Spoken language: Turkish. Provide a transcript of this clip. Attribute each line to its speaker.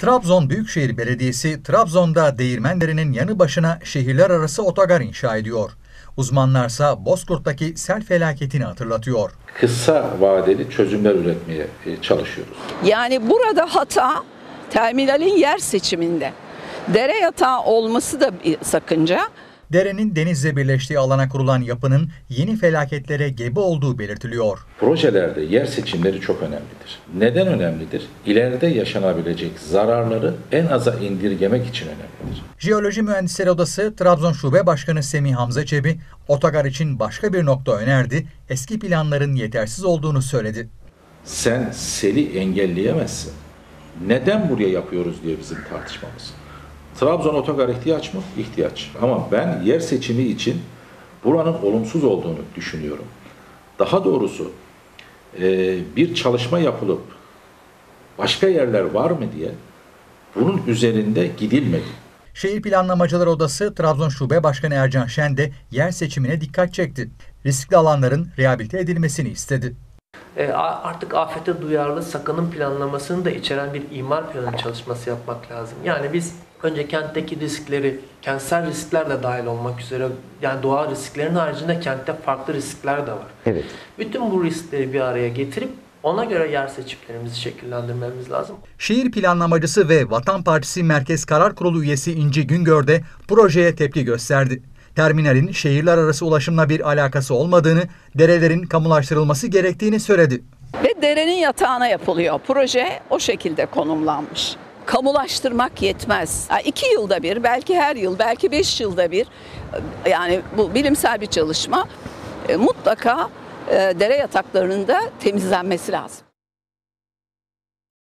Speaker 1: Trabzon Büyükşehir Belediyesi, Trabzon'da Değirmendere'nin yanı başına şehirler arası otogar inşa ediyor. Uzmanlarsa Bozkurt'taki sel felaketini hatırlatıyor.
Speaker 2: Kısa vadeli çözümler üretmeye e, çalışıyoruz.
Speaker 3: Yani burada hata terminalin yer seçiminde. Dere yatağı olması da bir sakınca.
Speaker 1: Derenin denizle birleştiği alana kurulan yapının yeni felaketlere gebe olduğu belirtiliyor.
Speaker 2: Projelerde yer seçimleri çok önemlidir. Neden önemlidir? İleride yaşanabilecek zararları en aza indirgemek için önemlidir.
Speaker 1: Jeoloji Mühendisleri Odası Trabzon Şube Başkanı Semih Hamza Çebi, otogar için başka bir nokta önerdi, eski planların yetersiz olduğunu söyledi.
Speaker 2: Sen seli engelleyemezsin. Neden buraya yapıyoruz diye bizim tartışmamız. Trabzon otogar ihtiyaç mı? İhtiyaç. Ama ben yer seçimi için buranın olumsuz olduğunu düşünüyorum. Daha doğrusu e, bir çalışma yapılıp başka yerler var mı diye bunun üzerinde gidilmedi.
Speaker 1: Şehir Planlamacılar Odası Trabzon Şube Başkanı Ercan Şen de yer seçimine dikkat çekti. Riskli alanların rehabilite edilmesini istedi.
Speaker 4: E, artık afete duyarlı sakının planlamasını da içeren bir imar planı çalışması yapmak lazım. Yani biz önce kentteki riskleri, kentsel riskler de dahil olmak üzere yani doğa risklerinin haricinde kentte farklı riskler de var.
Speaker 5: Evet.
Speaker 4: Bütün bu riskleri bir araya getirip ona göre yer seçimlerimizi şekillendirmemiz lazım.
Speaker 1: Şehir planlamacısı ve Vatan Partisi Merkez Karar Kurulu üyesi İnci Güngör de projeye tepki gösterdi. Terminalin şehirler arası ulaşımla bir alakası olmadığını, derelerin kamulaştırılması gerektiğini söyledi.
Speaker 3: Ve derenin yatağına yapılıyor. Proje o şekilde konumlanmış. Kamulaştırmak yetmez. Ha, iki yılda bir, belki her yıl, belki beş yılda bir yani bu bilimsel bir çalışma e, mutlaka e, dere yataklarının da temizlenmesi lazım.